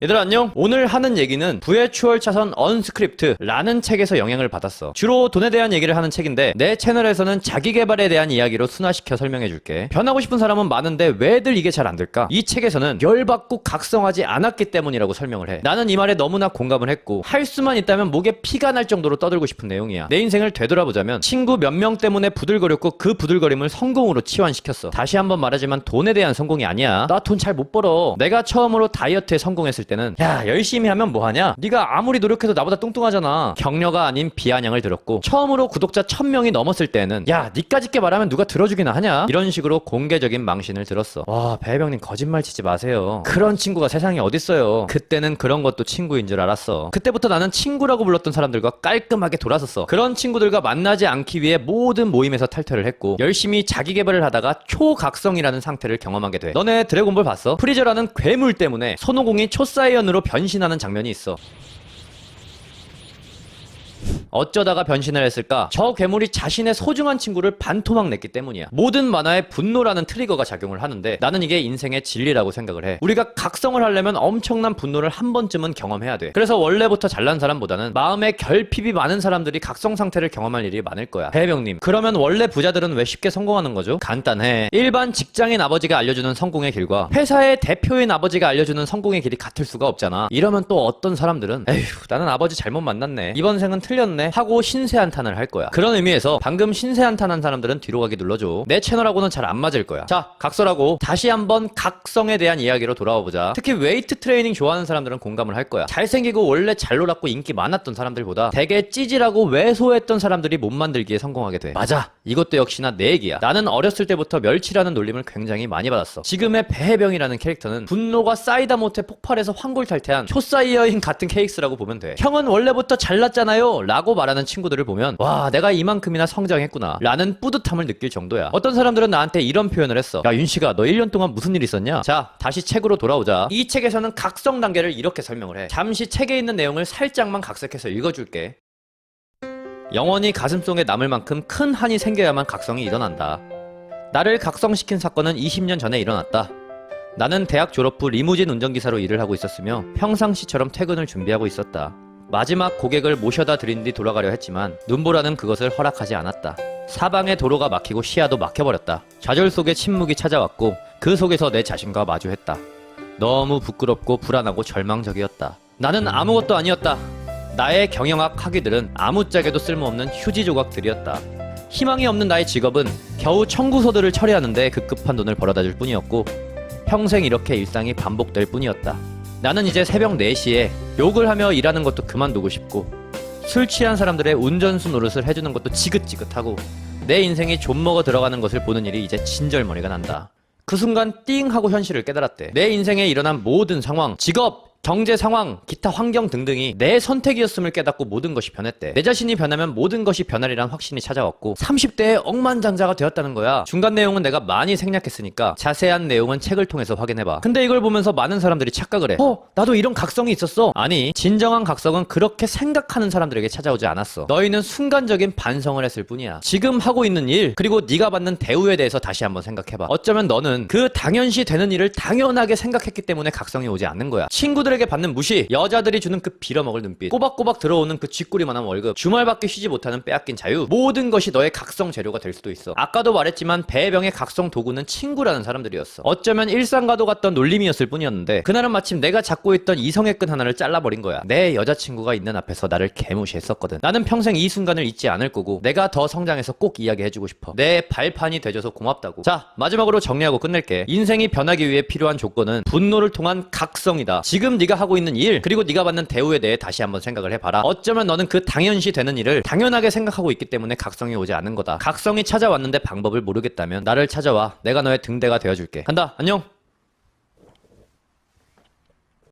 얘들아 안녕. 오늘 하는 얘기는 부의 추월 차선 언스크립트라는 책에서 영향을 받았어. 주로 돈에 대한 얘기를 하는 책인데 내 채널에서는 자기 개발에 대한 이야기로 순화시켜 설명해 줄게. 변하고 싶은 사람은 많은데 왜들 이게 잘 안 될까? 이 책에서는 열받고 각성하지 않았기 때문이라고 설명을 해. 나는 이 말에 너무나 공감을 했고 할 수만 있다면 목에 피가 날 정도로 떠들고 싶은 내용이야. 내 인생을 되돌아보자면 친구 몇 명 때문에 부들거렸고 그 부들거림을 성공으로 치환시켰어. 다시 한번 말하지만 돈에 대한 성공이 아니야. 나 돈 잘 못 벌어. 내가 처음으로 다이어트에 성공했을 때는 야 열심히 하면 뭐하냐? 네가 아무리 노력해도 나보다 뚱뚱하잖아. 격려가 아닌 비아냥을 들었고 처음으로 구독자 1000명이 넘었을 때는 야 니까 짓게 말하면 누가 들어주기나 하냐? 이런 식으로 공개적인 망신을 들었어 와 배혜병님 거짓말 치지 마세요. 그런 친구가 세상에 어딨어요. 그때는 그런 것도 친구인 줄 알았어. 그때부터 나는 친구라고 불렀던 사람들과 깔끔하게 돌아섰어. 그런 친구들과 만나지 않기 위해 모든 모임에서 탈퇴를 했고 열심히 자기 개발을 하다가 초각성이라는 상태를 경험하게 돼 너네 드래곤볼 봤어? 프리저라는 괴물 때문에 손오공이 초 사이언으로 변신하는 장면이 있어 어쩌다가 변신을 했을까? 저 괴물이 자신의 소중한 친구를 반토막 냈기 때문이야. 모든 만화에 분노라는 트리거가 작용을 하는데 나는 이게 인생의 진리라고 생각을 해. 우리가 각성을 하려면 엄청난 분노를 한 번쯤은 경험해야 돼. 그래서 원래부터 잘난 사람보다는 마음에 결핍이 많은 사람들이 각성 상태를 경험할 일이 많을 거야. 해병님, 그러면 원래 부자들은 왜 쉽게 성공하는 거죠? 간단해. 일반 직장인 아버지가 알려주는 성공의 길과 회사의 대표인 아버지가 알려주는 성공의 길이 같을 수가 없잖아. 이러면 또 어떤 사람들은 에휴, 나는 아버지 잘못 만났네. 이번 생은 틀렸네. 하고 신세 한탄을 할 거야. 그런 의미에서 방금 신세 한탄한 사람들은 뒤로 가기 눌러줘. 내 채널하고는 잘 안 맞을 거야. 자, 각설하고 다시 한번 각성에 대한 이야기로 돌아와 보자. 특히 웨이트 트레이닝 좋아하는 사람들은 공감을 할 거야. 잘생기고 원래 잘 놀았고 인기 많았던 사람들보다 되게 찌질하고 왜소했던 사람들이 몸 만들기에 성공하게 돼. 맞아. 이것도 역시나 내 얘기야. 나는 어렸을 때부터 멸치라는 놀림을 굉장히 많이 받았어. 지금의 배해병이라는 캐릭터는 분노가 쌓이다 못해 폭발해서 환골탈태한 초사이어인 같은 케이스라고 보면 돼. 형은 원래부터 잘났잖아요. 라고 말하는 친구들을 보면 와 내가 이만큼이나 성장했구나 라는 뿌듯함을 느낄 정도야. 어떤 사람들은 나한테 이런 표현을 했어. 야 윤씨가 너 1년 동안 무슨 일 있었냐? 자 다시 책으로 돌아오자. 이 책에서는 각성 단계를 이렇게 설명을 해. 잠시 책에 있는 내용을 살짝만 각색해서 읽어줄게. 영원히 가슴속에 남을 만큼 큰 한이 생겨야만 각성이 일어난다. 나를 각성시킨 사건은 20년 전에 일어났다. 나는 대학 졸업 후 리무진 운전기사로 일을 하고 있었으며 평상시처럼 퇴근을 준비하고 있었다. 마지막 고객을 모셔다 드린 뒤 돌아가려 했지만 눈보라는 그것을 허락하지 않았다. 사방에 도로가 막히고 시야도 막혀버렸다. 좌절 속에 침묵이 찾아왔고 그 속에서 내 자신과 마주했다. 너무 부끄럽고 불안하고 절망적이었다. 나는 아무것도 아니었다. 나의 경영학 학위들은 아무짝에도 쓸모없는 휴지 조각들이었다. 희망이 없는 나의 직업은 겨우 청구서들을 처리하는데 급급한 돈을 벌어다 줄 뿐이었고 평생 이렇게 일상이 반복될 뿐이었다. 나는 이제 새벽 4시에 욕을 하며 일하는 것도 그만두고 싶고 술 취한 사람들의 운전수 노릇을 해주는 것도 지긋지긋하고 내 인생이 좀먹어 들어가는 것을 보는 일이 이제 진절머리가 난다. 그 순간 띵 하고 현실을 깨달았대. 내 인생에 일어난 모든 상황, 직업, 경제 상황, 기타 환경 등등이 내 선택이었음을 깨닫고 모든 것이 변했대. 내 자신이 변하면 모든 것이 변하리란 확신이 찾아왔고 30대에 억만장자가 되었다는 거야. 중간 내용은 내가 많이 생략했으니까 자세한 내용은 책을 통해서 확인해봐. 근데 이걸 보면서 많은 사람들이 착각을 해. 어, 나도 이런 각성이 있었어. 아니, 진정한 각성은 그렇게 생각하는 사람들에게 찾아오지 않았어. 너희는 순간적인 반성을 했을 뿐이야. 지금 하고 있는 일, 그리고 네가 받는 대우에 대해서 다시 한번 생각해봐. 어쩌면 너는 그 당연시 되는 일을 당연하게 생각했기 때문에 각성이 오지 않는 거야. 친구들에게 받는 무시, 여자들이 주는 그 빌어먹을 눈빛, 꼬박꼬박 들어오는 그 쥐꼬리만한 월급, 주말밖에 쉬지 못하는 빼앗긴 자유, 모든 것이 너의 각성 재료가 될 수도 있어. 아까도 말했지만 배병의 각성 도구는 친구라는 사람들이었어. 어쩌면 일상과도 같던 놀림이었을 뿐이었는데 그날은 마침 내가 잡고 있던 이성의 끈 하나를 잘라버린 거야. 내 여자친구가 있는 앞에서 나를 개무시했었거든. 나는 평생 이 순간을 잊지 않을 거고 내가 더 성장해서 꼭 이야기해주고 싶어. 내 발판이 돼줘서 고맙다고. 자 마지막으로 정리하고 끝낼게. 인생이 변하기 위해 필요한 조건은 분노를 통한 각성이다. 네가 하고 있는 일 그리고 네가 받는 대우에 대해 다시 한번 생각을 해봐라. 어쩌면 너는 그 당연시 되는 일을 당연하게 생각하고 있기 때문에 각성이 오지 않는 거다. 각성이 찾아왔는데 방법을 모르겠다면 나를 찾아와. 내가 너의 등대가 되어줄게. 간다. 안녕.